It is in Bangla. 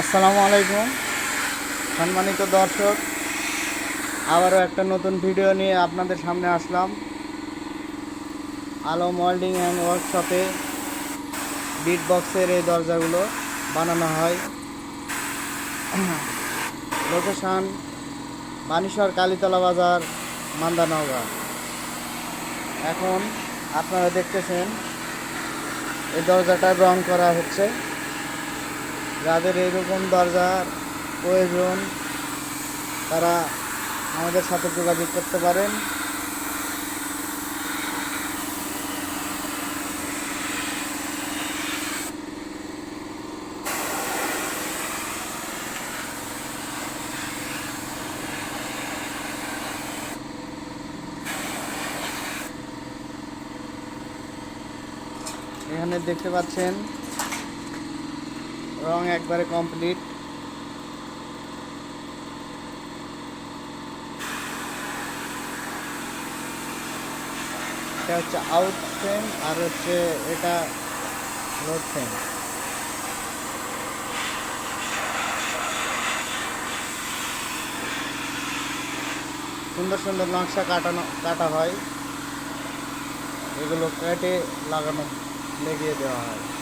আসসালামু আলাইকুম। সম্মানিত দর্শক, আবারও একটা নতুন ভিডিও নিয়ে আপনাদের সামনে আসলাম। আলো মোল্ডিং অ্যান্ড ওয়ার্কশপে বিট বক্সের এই দরজাগুলো বানানো হয়। লোকেশান বানেশ্বর কালীতলা বাজার, মান্দানগর। এখন আপনারা দেখতেছেন, এই দরজাটা রং করা হচ্ছে। যাদের এরকম দরজার প্রয়োজন তারা আমাদের সাথে যোগাযোগ করতে পারেন। এখানে দেখতে পাচ্ছেন রং একবারে কমপ্লিট। এটা হচ্ছে আউট ফ্রেম আর হচ্ছে এটা লোড ফ্রেম সুন্দর সুন্দর নকশা কাটানো, কাটা হয়। এগুলো কেটে লাগানো, লেগিয়ে দেওয়া হয়।